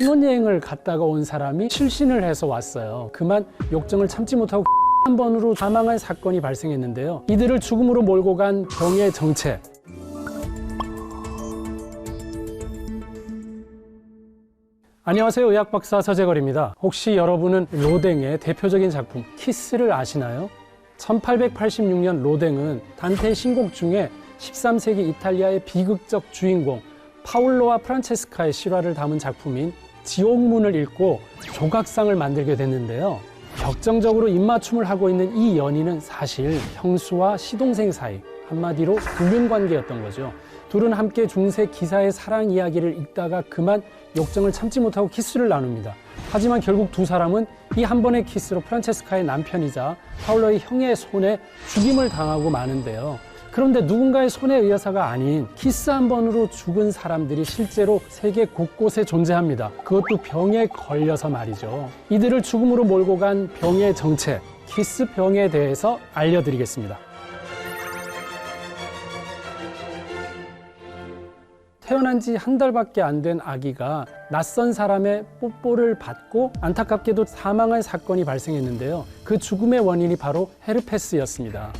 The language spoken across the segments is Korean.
신혼여행을 갔다가 온 사람이 실신을 해서 왔어요. 그만 욕정을 참지 못하고 한 번으로 사망한 사건이 발생했는데요. 이들을 죽음으로 몰고 간 병의 정체. 안녕하세요. 의학 박사 서재걸입니다. 혹시 여러분은 로댕의 대표적인 작품 키스를 아시나요? 1886년 로댕은 단테의 신곡 중에 13세기 이탈리아의 비극적 주인공 파울로와 프란체스카의 실화를 담은 작품인 지옥문을 읽고 조각상을 만들게 됐는데요. 격정적으로 입맞춤을 하고 있는 이 연인은 사실 형수와 시동생 사이 한마디로 불륜 관계였던 거죠. 둘은 함께 중세 기사의 사랑 이야기를 읽다가 그만 욕정을 참지 못하고 키스를 나눕니다. 하지만 결국 두 사람은 이 한 번의 키스로 프란체스카의 남편이자 파울로의 형의 손에 죽임을 당하고 마는데요. 그런데 누군가의 손에 의해서가 아닌 키스 한 번으로 죽은 사람들이 실제로 세계 곳곳에 존재합니다. 그것도 병에 걸려서 말이죠. 이들을 죽음으로 몰고 간 병의 정체, 키스병에 대해서 알려드리겠습니다. 태어난 지 한 달밖에 안 된 아기가 낯선 사람의 뽀뽀를 받고 안타깝게도 사망한 사건이 발생했는데요. 그 죽음의 원인이 바로 헤르페스였습니다.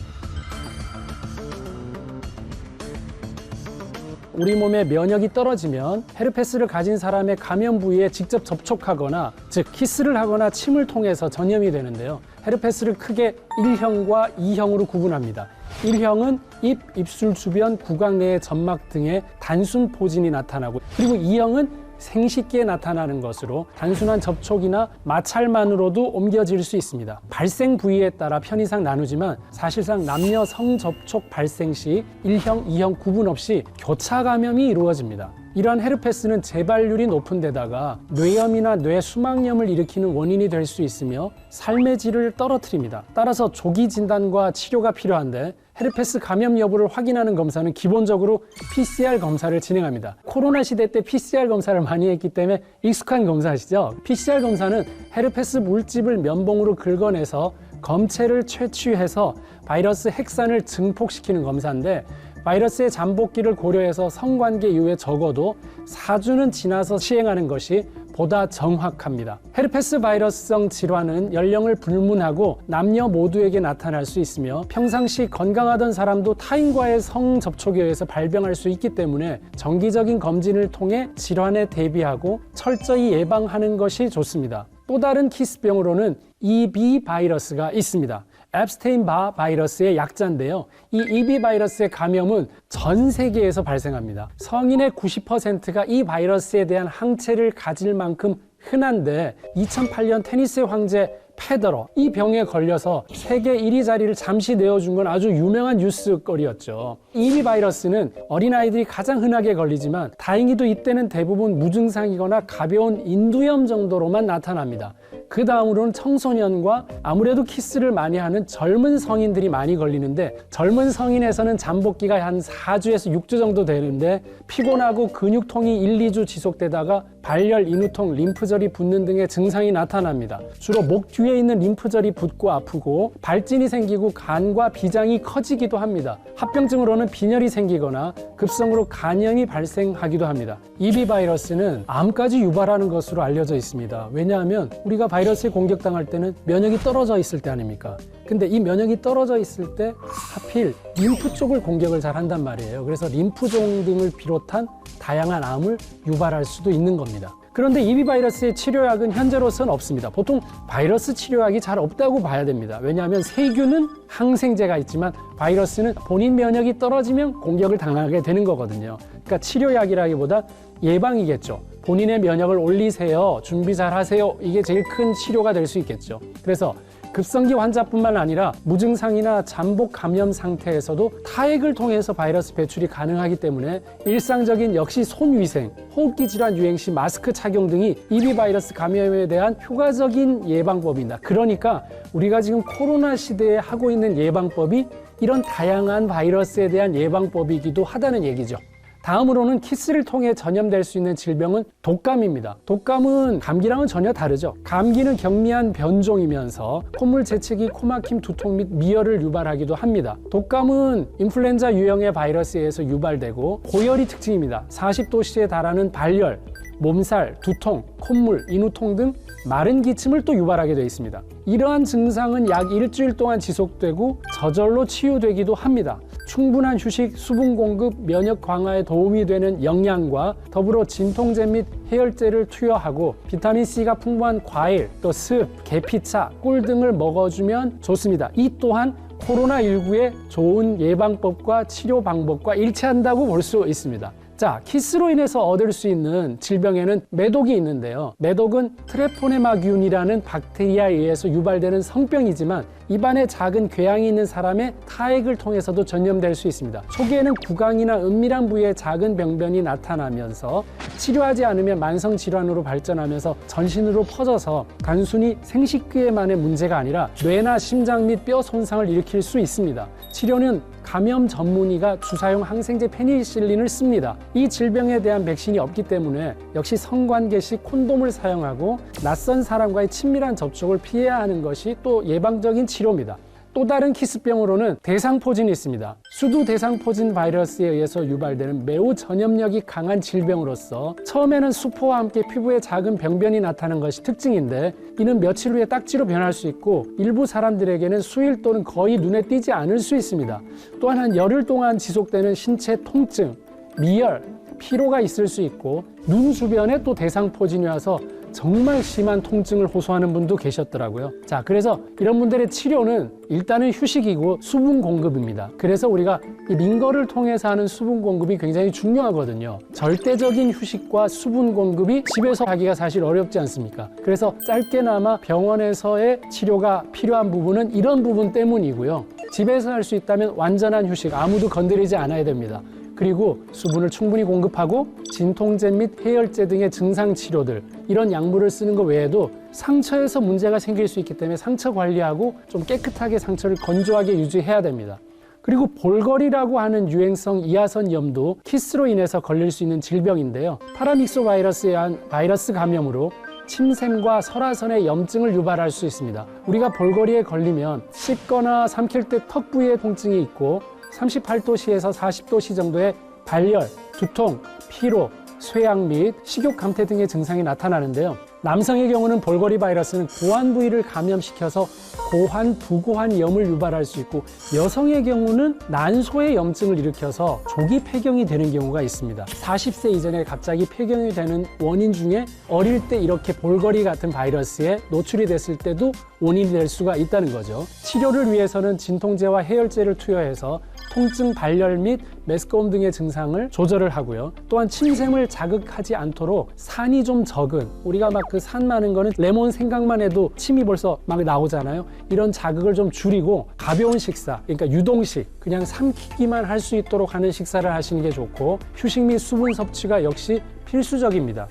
우리 몸의 면역이 떨어지면 헤르페스를 가진 사람의 감염 부위에 직접 접촉하거나 즉 키스를 하거나 침을 통해서 전염이 되는데요. 헤르페스를 크게 1형과 2형으로 구분합니다. 1형은 입, 입술 주변 구강 내의 점막 등의 단순 포진이 나타나고 그리고 2형은 생식기에 나타나는 것으로 단순한 접촉이나 마찰만으로도 옮겨질 수 있습니다. 발생 부위에 따라 편의상 나누지만 사실상 남녀 성접촉 발생 시 1형, 2형 구분 없이 교차 감염이 이루어집니다. 이러한 헤르페스는 재발률이 높은 데다가 뇌염이나 뇌 수막염을 일으키는 원인이 될 수 있으며 삶의 질을 떨어뜨립니다. 따라서 조기 진단과 치료가 필요한데 헤르페스 감염 여부를 확인하는 검사는 기본적으로 PCR 검사를 진행합니다. 코로나 시대 때 PCR 검사를 많이 했기 때문에 익숙한 검사시죠. PCR 검사는 헤르페스 물집을 면봉으로 긁어내서 검체를 채취해서 바이러스 핵산을 증폭시키는 검사인데 바이러스의 잠복기를 고려해서 성관계 이후에 적어도 4주는 지나서 시행하는 것이 보다 정확합니다. 헤르페스 바이러스성 질환은 연령을 불문하고 남녀 모두에게 나타날 수 있으며 평상시 건강하던 사람도 타인과의 성 접촉에 의해서 발병할 수 있기 때문에 정기적인 검진을 통해 질환에 대비하고 철저히 예방하는 것이 좋습니다. 또 다른 키스병으로는 EB 바이러스가 있습니다. 앱스테인 바 바이러스의 약자인데요. 이 EB 바이러스의 감염은 전 세계에서 발생합니다. 성인의 90%가 이 바이러스에 대한 항체를 가질 만큼 흔한데 2008년 테니스의 황제 페더러 이 병에 걸려서 세계 1위 자리를 잠시 내어준 건 아주 유명한 뉴스거리였죠. EB 바이러스는 어린아이들이 가장 흔하게 걸리지만 다행히도 이때는 대부분 무증상이거나 가벼운 인두염 정도로만 나타납니다. 그 다음으로는 청소년과 아무래도 키스를 많이 하는 젊은 성인들이 많이 걸리는데 젊은 성인에서는 잠복기가 한 4주에서 6주 정도 되는데 피곤하고 근육통이 1, 2주 지속되다가 발열, 인후통, 림프절이 붓는 등의 증상이 나타납니다. 주로 목 뒤에 있는 림프절이 붓고 아프고 발진이 생기고 간과 비장이 커지기도 합니다. 합병증으로는 빈혈이 생기거나 급성으로 간염이 발생하기도 합니다. EB 바이러스는 암까지 유발하는 것으로 알려져 있습니다. 왜냐하면 우리가 바이 러스에 공격당할 때는 면역이 떨어져 있을 때 아닙니까? 근데 이 면역이 떨어져 있을 때 하필 림프 쪽을 공격을 잘 한단 말이에요. 그래서 림프종 등을 비롯한 다양한 암을 유발할 수도 있는 겁니다. 그런데 EB 바이러스의 치료약은 현재로서는 없습니다. 보통 바이러스 치료약이 잘 없다고 봐야 됩니다. 왜냐하면 세균은 항생제가 있지만 바이러스는 본인 면역이 떨어지면 공격을 당하게 되는 거거든요. 그러니까 치료약이라기보다 예방이겠죠. 본인의 면역을 올리세요. 준비 잘 하세요. 이게 제일 큰 치료가 될 수 있겠죠. 그래서 급성기 환자뿐만 아니라 무증상이나 잠복 감염 상태에서도 타액을 통해서 바이러스 배출이 가능하기 때문에 일상적인 역시 손 위생, 호흡기 질환 유행 시 마스크 착용 등이 EB 바이러스 감염에 대한 효과적인 예방법입니다. 그러니까 우리가 지금 코로나 시대에 하고 있는 예방법이 이런 다양한 바이러스에 대한 예방법이기도 하다는 얘기죠. 다음으로는 키스를 통해 전염될 수 있는 질병은 독감입니다. 독감은 감기랑은 전혀 다르죠. 감기는 경미한 변종이면서 콧물 재채기, 코막힘, 두통 및 미열을 유발하기도 합니다. 독감은 인플루엔자 유형의 바이러스에 의해서 유발되고 고열이 특징입니다. 40도씨에 달하는 발열, 몸살, 두통, 콧물, 인후통 등 마른 기침을 또 유발하게 되어 있습니다. 이러한 증상은 약 일주일 동안 지속되고 저절로 치유되기도 합니다. 충분한 휴식, 수분 공급, 면역 강화에 도움이 되는 영양과 더불어 진통제 및 해열제를 투여하고 비타민 C가 풍부한 과일, 또 습, 계피차, 꿀 등을 먹어주면 좋습니다. 이 또한 코로나19의 좋은 예방법과 치료 방법과 일치한다고 볼 수 있습니다. 자, 키스로 인해서 얻을 수 있는 질병에는 매독이 있는데요. 매독은 트레포네마균이라는 박테리아에 의해서 유발되는 성병이지만 입안에 작은 궤양이 있는 사람의 타액을 통해서도 전염될 수 있습니다. 초기에는 구강이나 은밀한 부위에 작은 병변이 나타나면서 치료하지 않으면 만성 질환으로 발전하면서 전신으로 퍼져서 단순히 생식기에만의 문제가 아니라 뇌나 심장 및 뼈 손상을 일으킬 수 있습니다. 치료는 감염 전문의가 주사용 항생제 페니실린을 씁니다. 이 질병에 대한 백신이 없기 때문에 역시 성관계 시 콘돔을 사용하고 낯선 사람과의 친밀한 접촉을 피해야 하는 것이 또 예방적인 치료 입니다. 또 다른 키스병으로는 대상포진이 있습니다. 수두 대상포진 바이러스에 의해서 유발되는 매우 전염력이 강한 질병으로서 처음에는 수포와 함께 피부에 작은 병변이 나타나는 것이 특징인데 이는 며칠 후에 딱지로 변할 수 있고 일부 사람들에게는 수일 또는 거의 눈에 띄지 않을 수 있습니다. 또한 한 열흘 동안 지속되는 신체 통증, 미열, 피로가 있을 수 있고 눈 주변에 또 대상포진이 와서 정말 심한 통증을 호소하는 분도 계셨더라고요. 자, 그래서 이런 분들의 치료는 일단은 휴식이고 수분 공급입니다. 그래서 우리가 이 링거를 통해서 하는 수분 공급이 굉장히 중요하거든요. 절대적인 휴식과 수분 공급이 집에서 하기가 사실 어렵지 않습니까? 그래서 짧게나마 병원에서의 치료가 필요한 부분은 이런 부분 때문이고요. 집에서 할 수 있다면 완전한 휴식, 아무도 건드리지 않아야 됩니다. 그리고 수분을 충분히 공급하고 진통제 및 해열제 등의 증상 치료들 이런 약물을 쓰는 것 외에도 상처에서 문제가 생길 수 있기 때문에 상처 관리하고 좀 깨끗하게 상처를 건조하게 유지해야 됩니다. 그리고 볼거리라고 하는 유행성 이하선 염도 키스로 인해서 걸릴 수 있는 질병인데요. 파라믹소 바이러스에 의한 바이러스 감염으로 침샘과 설화선의 염증을 유발할 수 있습니다. 우리가 볼거리에 걸리면 씻거나 삼킬 때 턱 부위에 통증이 있고 38도씨에서 40도씨 정도의 발열, 두통, 피로, 쇠약 및 식욕 감퇴 등의 증상이 나타나는데요. 남성의 경우는 볼거리 바이러스는 고환 부위를 감염시켜서 고환, 부고환염을 유발할 수 있고 여성의 경우는 난소의 염증을 일으켜서 조기 폐경이 되는 경우가 있습니다. 40세 이전에 갑자기 폐경이 되는 원인 중에 어릴 때 이렇게 볼거리 같은 바이러스에 노출이 됐을 때도 원인이 될 수가 있다는 거죠. 치료를 위해서는 진통제와 해열제를 투여해서 통증, 발열 및 메스꺼움 등의 증상을 조절을 하고요. 또한 침샘을 자극하지 않도록 산이 좀 적은 우리가 막 그 산 많은 거는 레몬 생각만 해도 침이 벌써 막 나오잖아요. 이런 자극을 좀 줄이고 가벼운 식사, 그러니까 유동식, 그냥 삼키기만 할 수 있도록 하는 식사를 하시는 게 좋고 휴식 및 수분 섭취가 역시 필수적입니다.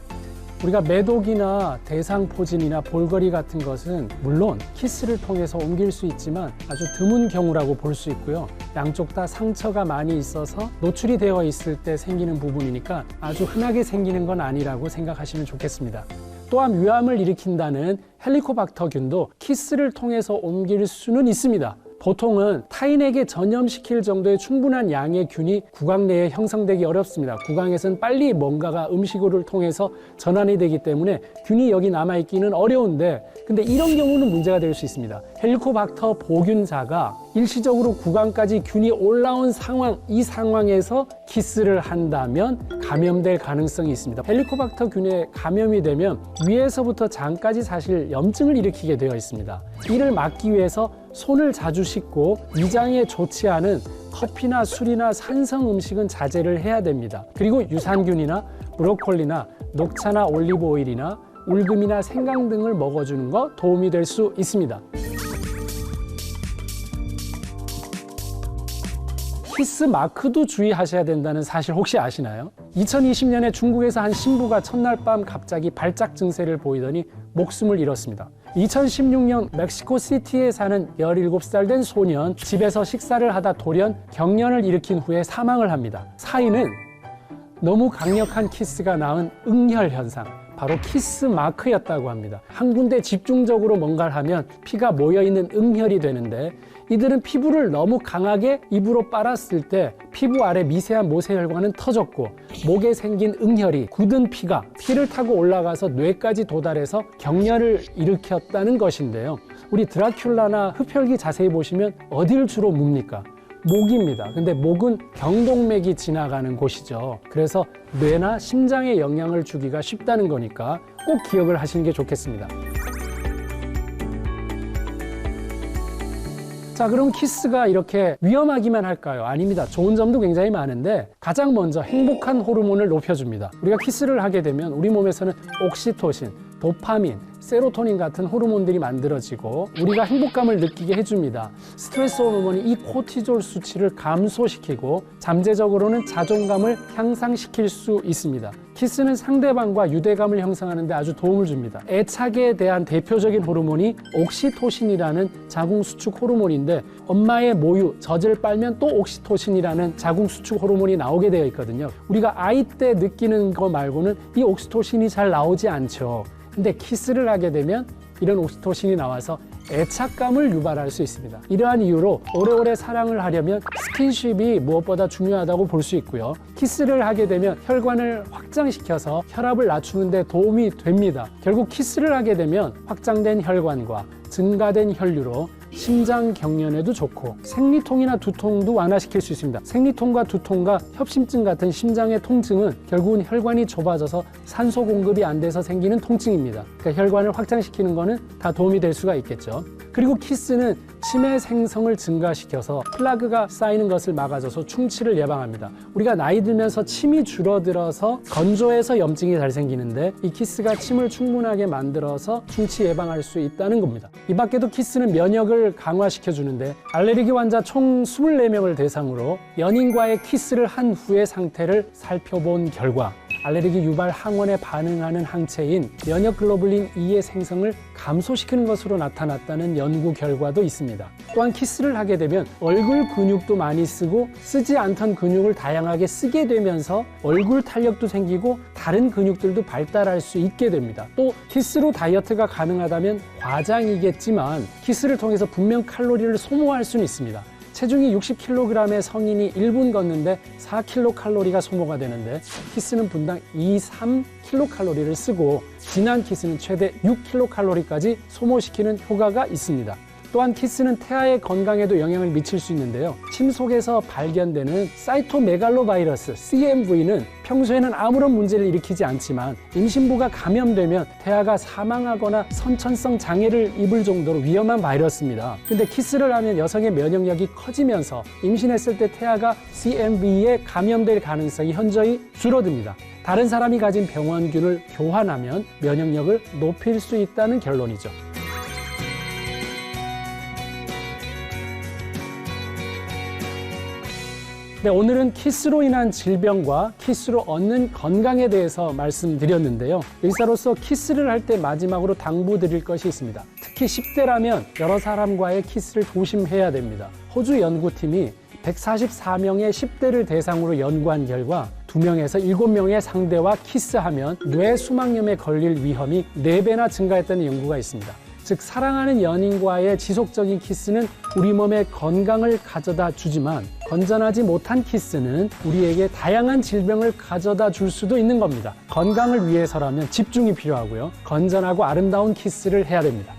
우리가 매독이나 대상 포진이나 볼거리 같은 것은 물론 키스를 통해서 옮길 수 있지만 아주 드문 경우라고 볼 수 있고요. 양쪽 다 상처가 많이 있어서 노출이 되어 있을 때 생기는 부분이니까 아주 흔하게 생기는 건 아니라고 생각하시면 좋겠습니다. 또한 위암을 일으킨다는 헬리코박터균도 키스를 통해서 옮길 수는 있습니다. 보통은 타인에게 전염시킬 정도의 충분한 양의 균이 구강 내에 형성되기 어렵습니다. 구강에서는 빨리 뭔가가 음식을 통해서 전환이 되기 때문에 균이 여기 남아있기는 어려운데 근데 이런 경우는 문제가 될 수 있습니다. 헬리코박터 보균자가 일시적으로 구강까지 균이 올라온 상황, 이 상황에서 키스를 한다면 감염될 가능성이 있습니다. 헬리코박터 균에 감염이 되면 위에서부터 장까지 사실 염증을 일으키게 되어 있습니다. 이를 막기 위해서 손을 자주 씻고 위장에 좋지 않은 커피나 술이나 산성 음식은 자제를 해야 됩니다. 그리고 유산균이나 브로콜리나 녹차나 올리브 오일이나 울금이나 생강 등을 먹어주는 거 도움이 될 수 있습니다. 키스 마크도 주의하셔야 된다는 사실 혹시 아시나요? 2020년에 중국에서 한 신부가 첫날 밤 갑자기 발작 증세를 보이더니 목숨을 잃었습니다. 2016년 멕시코 시티에 사는 17살 된 소년 집에서 식사를 하다 돌연 경련을 일으킨 후에 사망을 합니다. 사인은 너무 강력한 키스가 낳은 응혈 현상, 바로 키스 마크였다고 합니다. 한 군데 집중적으로 뭔가를 하면 피가 모여 있는 응혈이 되는데 이들은 피부를 너무 강하게 입으로 빨았을 때 피부 아래 미세한 모세혈관은 터졌고 목에 생긴 응혈이 굳은 피가 피를 타고 올라가서 뇌까지 도달해서 경련을 일으켰다는 것인데요. 우리 드라큘라나 흡혈귀 자세히 보시면 어디를 주로 묵니까? 목입니다. 근데 목은 경동맥이 지나가는 곳이죠. 그래서 뇌나 심장에 영향을 주기가 쉽다는 거니까 꼭 기억을 하시는 게 좋겠습니다. 자, 그럼 키스가 이렇게 위험하기만 할까요? 아닙니다. 좋은 점도 굉장히 많은데 가장 먼저 행복한 호르몬을 높여줍니다. 우리가 키스를 하게 되면 우리 몸에서는 옥시토신, 도파민, 세로토닌 같은 호르몬들이 만들어지고 우리가 행복감을 느끼게 해줍니다. 스트레스 호르몬이 이 코티졸 수치를 감소시키고 잠재적으로는 자존감을 향상시킬 수 있습니다. 키스는 상대방과 유대감을 형성하는데 아주 도움을 줍니다. 애착에 대한 대표적인 호르몬이 옥시토신이라는 자궁 수축 호르몬인데 엄마의 모유, 젖을 빨면 또 옥시토신이라는 자궁 수축 호르몬이 나오게 되어 있거든요. 우리가 아이 때 느끼는 거 말고는 이 옥시토신이 잘 나오지 않죠. 근데 키스를 하게 되면 이런 옥시토신이 나와서 애착감을 유발할 수 있습니다. 이러한 이유로 오래오래 사랑을 하려면 스킨십이 무엇보다 중요하다고 볼 수 있고요. 키스를 하게 되면 혈관을 확장시켜서 혈압을 낮추는 데 도움이 됩니다. 결국 키스를 하게 되면 확장된 혈관과 증가된 혈류로 심장 경련에도 좋고 생리통이나 두통도 완화시킬 수 있습니다. 생리통과 두통과 협심증 같은 심장의 통증은 결국은 혈관이 좁아져서 산소 공급이 안 돼서 생기는 통증입니다. 그러니까 혈관을 확장시키는 거는 다 도움이 될 수가 있겠죠. 그리고 키스는 치매 생성을 증가시켜서 플라그가 쌓이는 것을 막아줘서 충치를 예방합니다. 우리가 나이 들면서 침이 줄어들어서 건조해서 염증이 잘 생기는데 이 키스가 침을 충분하게 만들어서 충치 예방할 수 있다는 겁니다. 이 밖에도 키스는 면역을 강화시켜 주는데 알레르기 환자 총 24명을 대상으로 연인과의 키스를 한 후의 상태를 살펴본 결과 알레르기 유발 항원에 반응하는 항체인 면역 글로불린 E의 생성을 감소시키는 것으로 나타났다는 연구 결과도 있습니다. 또한 키스를 하게 되면 얼굴 근육도 많이 쓰고 쓰지 않던 근육을 다양하게 쓰게 되면서 얼굴 탄력도 생기고 다른 근육들도 발달할 수 있게 됩니다. 또 키스로 다이어트가 가능하다면 과장이겠지만 키스를 통해서 분명 칼로리를 소모할 수는 있습니다. 체중이 60kg의 성인이 1분 걷는데 4kcal가 소모가 되는데 키스는 분당 2, 3kcal를 쓰고 진한 키스는 최대 6kcal까지 소모시키는 효과가 있습니다. 또한 키스는 태아의 건강에도 영향을 미칠 수 있는데요. 침 속에서 발견되는 사이토메갈로바이러스 CMV는 평소에는 아무런 문제를 일으키지 않지만 임신부가 감염되면 태아가 사망하거나 선천성 장애를 입을 정도로 위험한 바이러스입니다. 근데 키스를 하면 여성의 면역력이 커지면서 임신했을 때 태아가 CMV에 감염될 가능성이 현저히 줄어듭니다. 다른 사람이 가진 병원균을 교환하면 면역력을 높일 수 있다는 결론이죠. 네, 오늘은 키스로 인한 질병과 키스로 얻는 건강에 대해서 말씀드렸는데요. 의사로서 키스를 할 때 마지막으로 당부드릴 것이 있습니다. 특히 10대라면 여러 사람과의 키스를 조심해야 됩니다. 호주 연구팀이 144명의 10대를 대상으로 연구한 결과 2명에서 7명의 상대와 키스하면 뇌 수막염에 걸릴 위험이 4배나 증가했다는 연구가 있습니다. 즉 사랑하는 연인과의 지속적인 키스는 우리 몸에 건강을 가져다 주지만 건전하지 못한 키스는 우리에게 다양한 질병을 가져다 줄 수도 있는 겁니다. 건강을 위해서라면 집중이 필요하고요. 건전하고 아름다운 키스를 해야 됩니다.